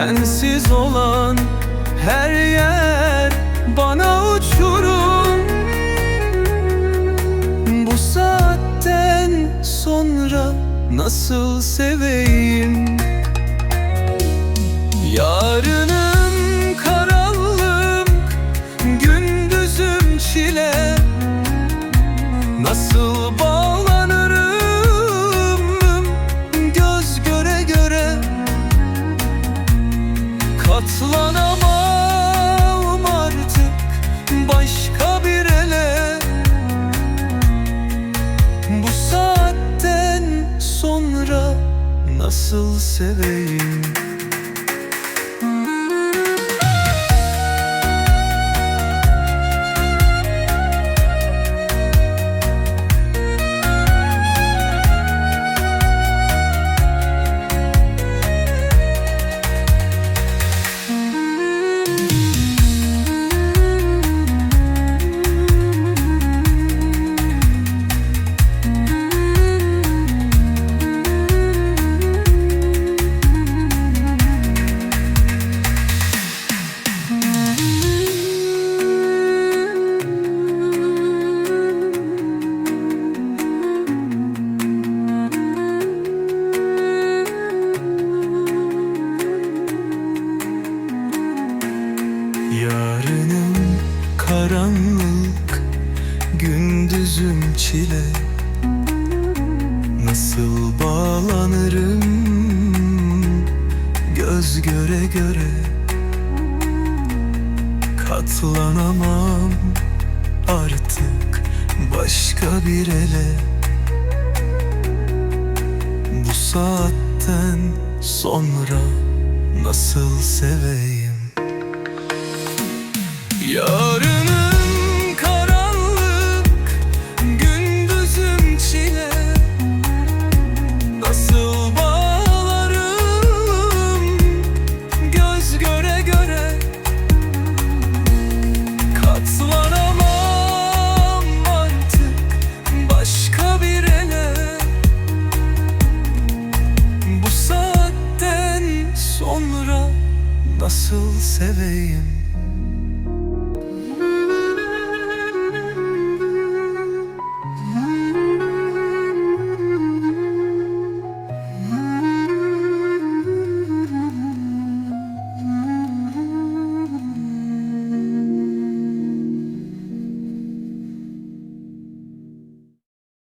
Sensiz olan her yer bana uçurum. Bu saatten sonra nasıl seveyim? Yarınım karanlık, gündüzüm çile nasıl seveyim Yarınım karanlık, gündüzüm çile. Nasıl bağlanırım göz göre göre? Katlanamam artık başka bir ele. Bu saatten sonra nasıl seveyim Yarınım karanlık, gündüzüm çile. Nasıl bağlarım göz göre göre. Katlanamam artık başka bir ele. Bu saatten sonra nasıl seveyim